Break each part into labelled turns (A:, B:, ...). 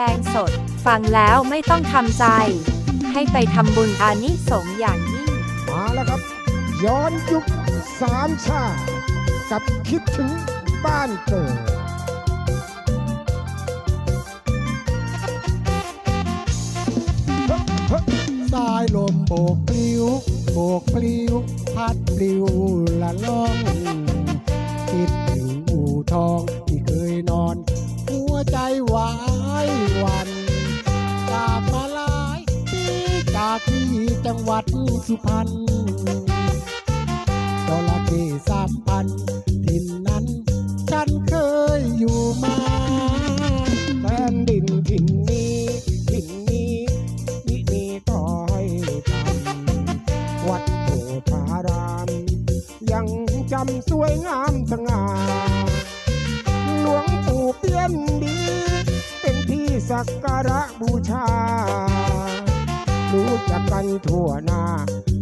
A: ดงสด ฟังแล้วไม่ต้องทำใจ ให้ไปทำบุญอานิสงส์อย่างยิ่ง
B: มาแล้วครับ ย้อนยุคสามชาติกับคิดถึงบ้านเกิด
C: สายลมโบกปลิว โบกปลิว พัดปลิวละล่อง คิดถึงอู่ทองที่เคยนอน หัวใจหวาย จากที่จังหวัดสุพรรณจระเข้สามพันถิ่นนั้น ฉันเคยอยู่มา
B: แผ่นดินถิ่นนี้ถิ่นนี้มิมีต่อให้ทำวัดโพธาราม ยังจำสวยงามสง่าหลวงปู่เปี้ยนดี เป็นที่สักการะบูชา ทั่วหน้า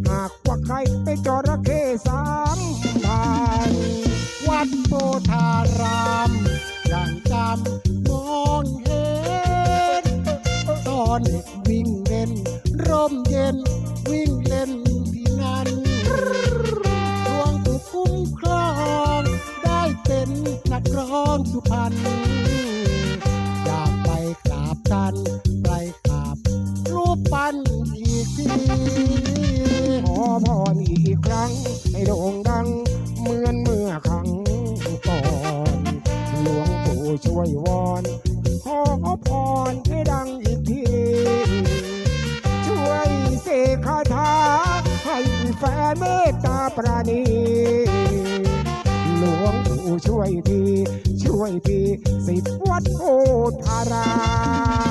B: หากว่าใครไปจระเข้สามพัน
C: วัดโพธาร รั้ง
B: ให้โด่งดัง เหมือนเมื่อครั้งก่อนหลวงปู่ช่วยวอนขอพรให้ดังอีกที ช่วยเสกคาถาให้แฟนเมตตาปราณีหลวงปู่ช่วยที ช่วยทีสิทธิวัดโพธาราม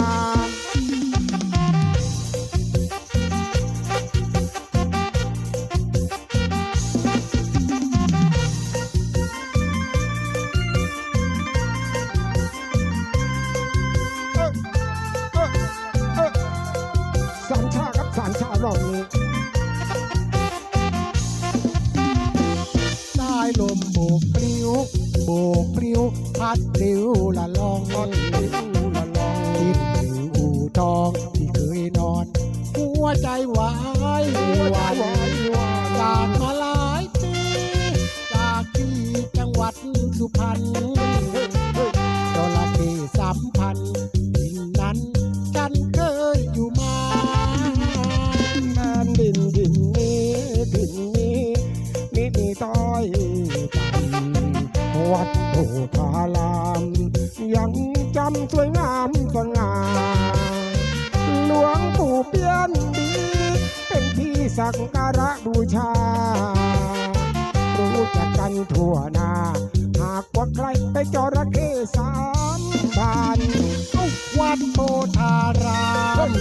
C: ปลิวละลอง
B: ตอนนี้ดูละลอง
C: คิดถึงอู่ทองที่เคยนอน หัวใจไหวาย
B: หวาน
C: จากมาหลายปีจากที่จังหวัดสุพรรณจระเข้สามพันทิ่นนั้นฉันเคยอยู่มา
B: แผ่นดินดินนี้ดินนี้นิดนี้ต้อย วัดโพธารามยังจำสวยงามสง่าหลวงปู่เปี้ยนดี เป็นที่สักการะบูชา รู้จักกันทั่วหน้า หากว่าใครไปจระเข้สามพัน
C: วัดโพธาราม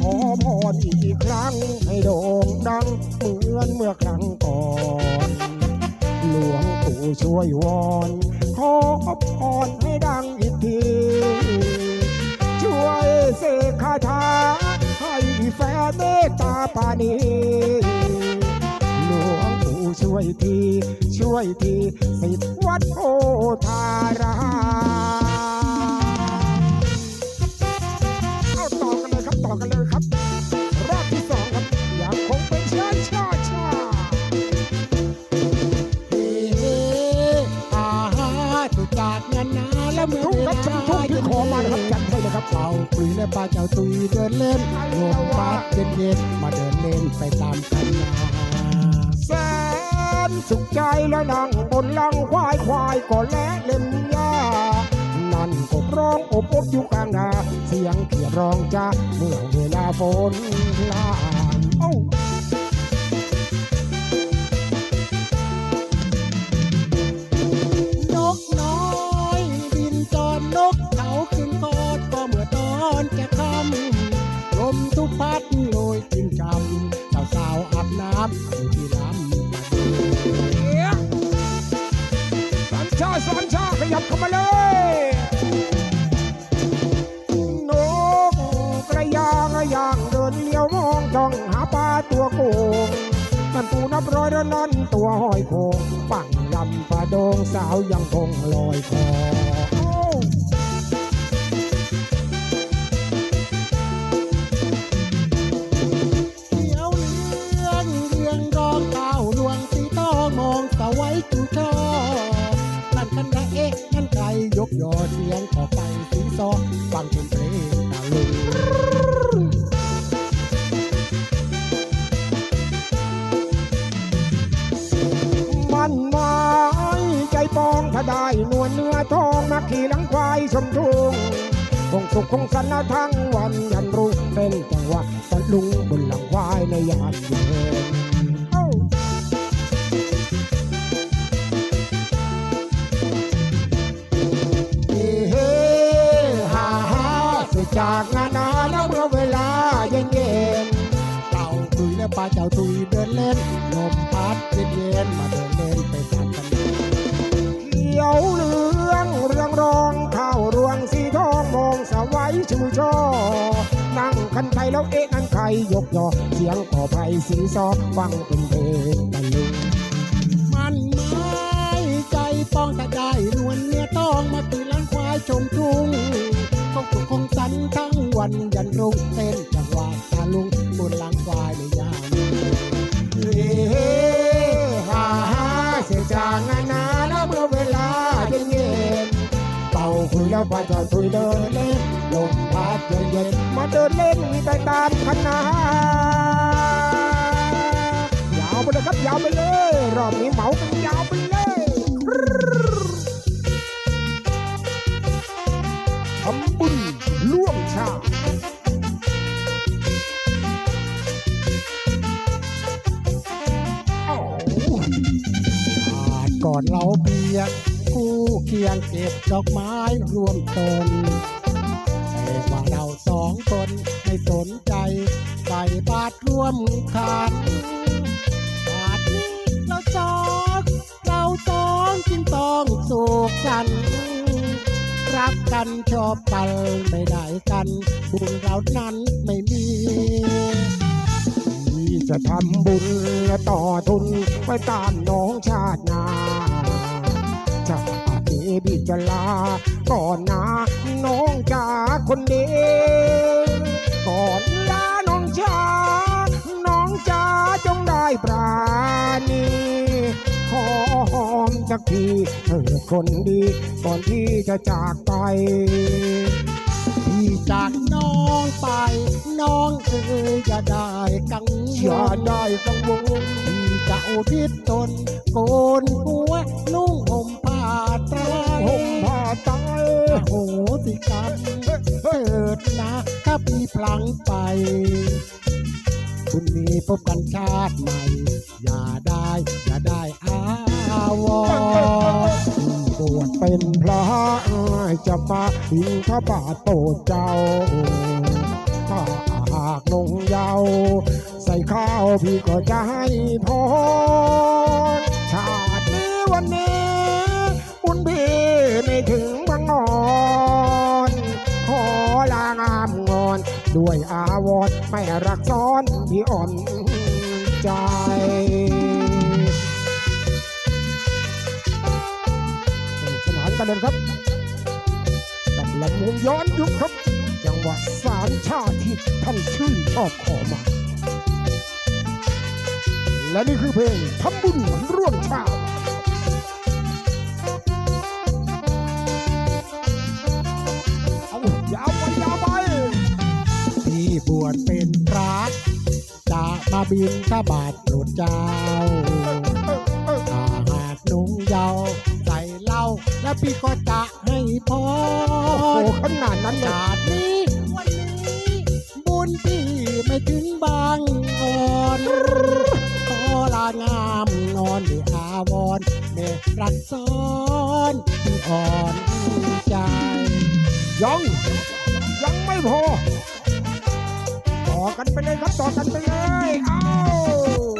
B: ขอพรอีกครั้งให้โด่งดังเหมือนเมื่อครั้งก่อน หลวงปู่ช่วยวอน ขอพรให้ดังอีกที ช่วยเสกคาถาให้แฟนเมตตาปานีหลวงปู่ช่วยที ช่วยทีสิทธวัดโพธาราม เจ้า
C: ตุยเดินเล่นลมพัดเย็นเย็นๆมาเดินเล่นไปตามกันนา
B: แสนสุขใจแล้วนั่งบนหลังควายควายก็และเล่นยานั่นก็ร้องอบอบอยู่กลางนาเสียงเขียดร้องจ้าเมื่อเวลาฝนลา
C: พัดโรยจิ้นจำสาวสาวอาบน้ำอยู่ที่ร้ำสามชาสานชาขยับเข้ามาเลยนกกระยางกระยางเดินเลี้ยวมอง
B: จ้องหาปลาตัวโกงมันปูนับร้อยระนอนตัวหอยโคงฝั่งลำปะาดงสาวยังคงลอยคอ
C: ยกยอเสียงขอไปสีซอฟังเป็นเพลงตะลุง
B: มันไม้ใจปองถ้าได้นวลเนื้อทองมาขี่หลังควายชมทุ่งคงสุขคงสันนะทั้งวันยันรุ่งเป็นจังหวะตะลุงบนหลังควายในยามเย็น
C: ปลาเจ้าตุยเดินเล่นลมพัดเย็นเย็นมาเดินเล่นไปตามกัน
B: เขียวเหลืองเรืองรองข้าวรวงสีทองมองสะไว้ชูช่อนั่งคันไทยแล้วเอ๊ะนั่นใครยกยอเสียงก่อไผ่สีซอฟังเป็นเพลงตะลุง
C: มันไม่ใจป้องแต่ได้นวลเนื้อต้องมาตีลังควายชมทุ่งคงสุขคงสันทั้งวันยันรุ่งเต้นจังหวะตาลุงบนหลังควา
B: ย แล้วไปจอดคุยเดินเล่นลมพัดเย็นเย็นๆมาเดินเล่นไปตามคณะยาวไปเลยครับยาวไปเลย รอบนี้เหมากันยาวไปเลยทำบุญร่วมชาติโอ้
C: อาจก่อนเราเบียดียงเก็บดอกไม้รวมตนแต่ว่าเราสองคนไม่สนใจใส่บาตรร่วมขันบาตรนี้เราสองเราสองจึงต้องสุขสันรักกันชอบกันไม่ได้กันบุญเรานั้นไม่มี
B: ที่จะทำบุญและต่อทุนไปตามน้องชาตินาชาติ นี้พี่จะลา ก่อนนะน้องจ๋าคนเดียวก่อนลาน้องจ๋าน้องจ๋าจงได้ปราณีขอหอมสักทีเธอคนดี ก่อนที่จะจากไป
C: ที่จากน้องไป น้องเอ๋ยอย่าได้กังว
B: อย่า
C: ล
B: ได้กังวล
C: ที่จะอุทิศตนโกนหัวนุ่ง ห่มผ้า
B: ห่มผ้าตาย
C: โหสิกรรมเถิดนะถ้าพี่พลังไป คุณมีพบกันชาติใหม่ อย่าได้ อย่าได้อาวรณ์
B: บวชเป็นพระจะมาบินทบาทโปรดเจ้าถ้าหากนงเยาวใส่ข้าวพี่ก็จะให้พร วยอาวร์ไม่รักซ้อนที่อ่อนใจสนานกันเลยครับกับลำวงย้อนยุคครับ จังหวะสามชาติที่ท่านชื่นชอบขอมา และนี่คือเพลงทำบุญร่วมชาติ
C: มาบินทบาทโปรดเจ้าถ้าหากนุ่งเยาว์ใส่เหล้าแล้วพี่ก็จะให้พ
B: โอ้
C: ร
B: ขนาดนั้นเลย
C: ชาตินี้ วันนี้ บุญพี่ไม่ถึงบางอ่อนขอลางามงอนด้วยอาวรณ์เมตรักซ้อนที่อ่อนใจ
B: ยังยังไม่พอต่อ กันไปเลยครับต่อกันไปเลย เอา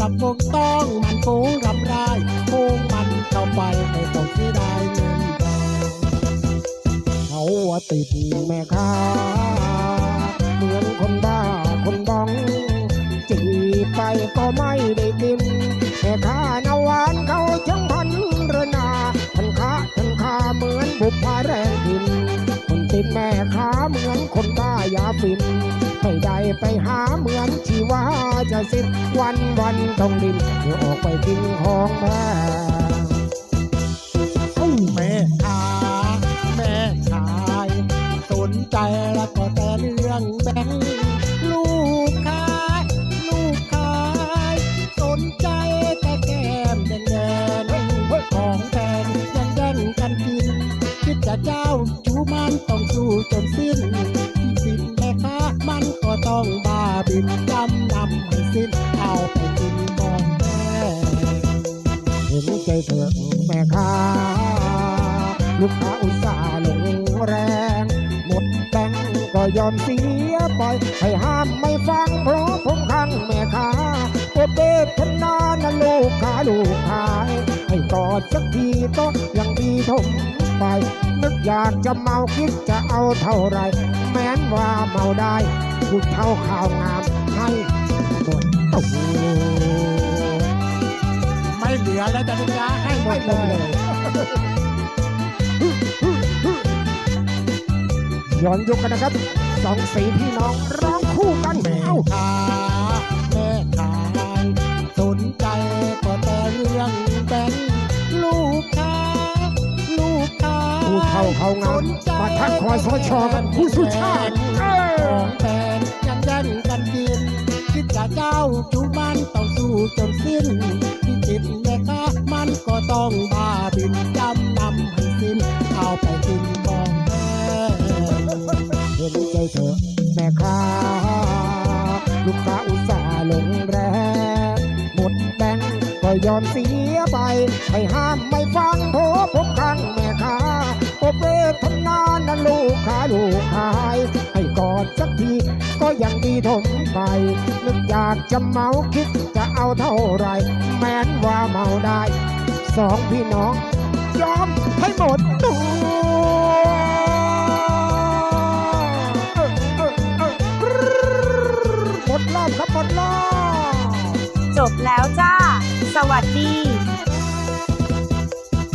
C: จีบลำวงต้องมันโกงรำไรโกงมันเข้าไปไม่ต้องเสียดายเงินทอง
B: เขาว่าติดแม่ค้าเหมือนคนบ้าคนบองจีไปก็ไม่ได้กินแม่ค้านาหวานเขาช่างพันเรนาพันค้าพันค้าเหมือนบุพผาแรงดินคนติดแม่ค้าเหมือนคนบ้ายาฟิน ไม่ไปหาเหมือนชีวาจะสิ้นวันวันต้องดินเดี๋ยวออกไปกินของแม่
C: แม่ขาแม่ชาย สนใจแล้วก็แต่เรื่องแบงค์ ยอมเสี
B: ยไปให้ห้ามไม่ฟังเพราะผมขังแม่ค้าโอเดทนานะลูกค้าลูกขาย ให้กอดสักทีก็ยังดีทมไป นึกอยากจะเมาคิดจะเอาเท่าไร แม้นว่าเมาได้พูดเท่าข่าวงามให้หมดโอ้
C: ไม่เหลือแล้วจะนิยาให้หมดเลย
B: ย้อนยุคกันนะครับสองสีพี่น้องร้องคู่กัน
C: แม่
B: เอ้า
C: ค้าแม่ขายสนใจก็แต่เรื่องแบงค์ลูกค้าลูกค้า
B: ผู้เท่าเขางามมาทักคอยสชกับผู้สุชาติเอ
C: ข
B: อ
C: องแพงยังแย่งกันกินคิดจะเจ้าจูมันต้องสู้จนสิ้น อ
B: มเสียไปให้ห้ามไม่ฟังโผผมขังแม่ค้าโอเวทนานะลูกค้าลูกขาย ให้กอดสักทีก็ยังดีทมไป นึกอยากจะเมาคิดจะเอาเท่าไหรแม้นว่าเมาได้ สองพี่น้อง ยอมให้หมดตัวหมดรอบครับหมดรอบ
A: จบแล้วจ้า สวัสดี